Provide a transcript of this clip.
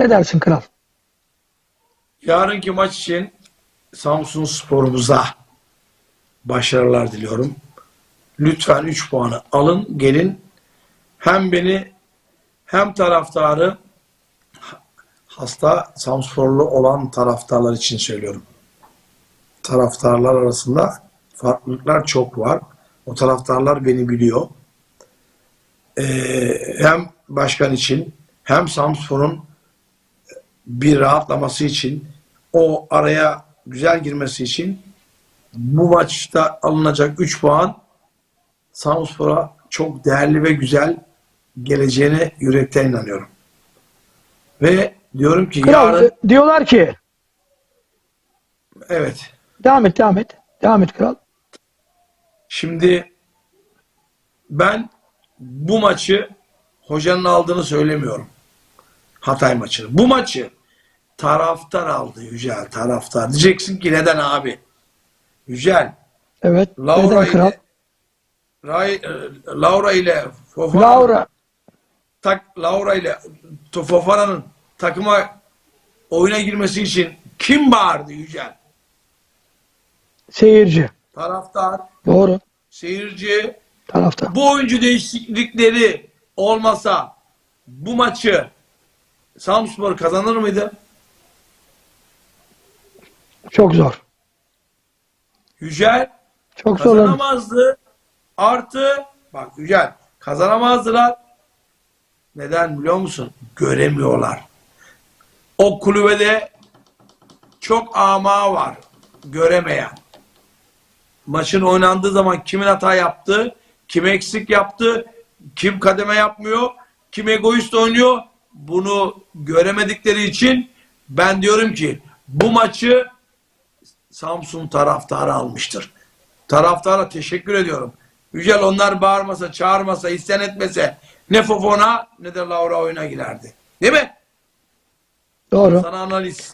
Ne dersin kral? Yarınki maç için Samsun sporumuza başarılar diliyorum. Lütfen 3 puanı alın gelin. Hem beni hem taraftarı hasta Samsporlu olan taraftarlar için söylüyorum. Taraftarlar arasında farklılıklar çok var. O taraftarlar beni biliyor. Ee, hem başkan için hem Samspor'un bir rahatlaması için o araya güzel girmesi için bu maçta alınacak 3 puan Samspor'a çok değerli ve güzel geleceğine yürekten inanıyorum. Ve diyorum ki Kral yarın diyorlar ki evet devam et devam et. Devam et kral. şimdi ben bu maçı hocanın aldığını söylemiyorum. Hatay maçını. Bu maçı taraftar aldı Yücel taraftar. Diyeceksin ki neden abi? Yücel Evet. Laura Neden kral? ile Ray, e, Laura ile Fofana Laura. tak Laura ile Fofana'nın takıma oyuna girmesi için kim bağırdı Yücel? Seyirci. Taraftar, Doğru. seyirci. Tarafta. Bu oyuncu değişiklikleri olmasa bu maçı Samspor kazanır mıydı? Çok zor. Yücel Çok zor. kazanamazdı. Artı bak Yücel kazanamazdılar. Neden biliyor musun? Göremiyorlar. O kulübede çok ama var. Göremeyen. Maçın oynandığı zaman kimin hata yaptı, kim eksik yaptı, kim kademe yapmıyor, kim egoist oynuyor. Bunu göremedikleri için ben diyorum ki bu maçı Samsun taraftarı almıştır. Taraftara teşekkür ediyorum. Yücel onlar bağırmasa, çağırmasa, isyan etmese ne Fofona ne de Laura oyuna girerdi. Değil mi? Doğru. Sana analiz.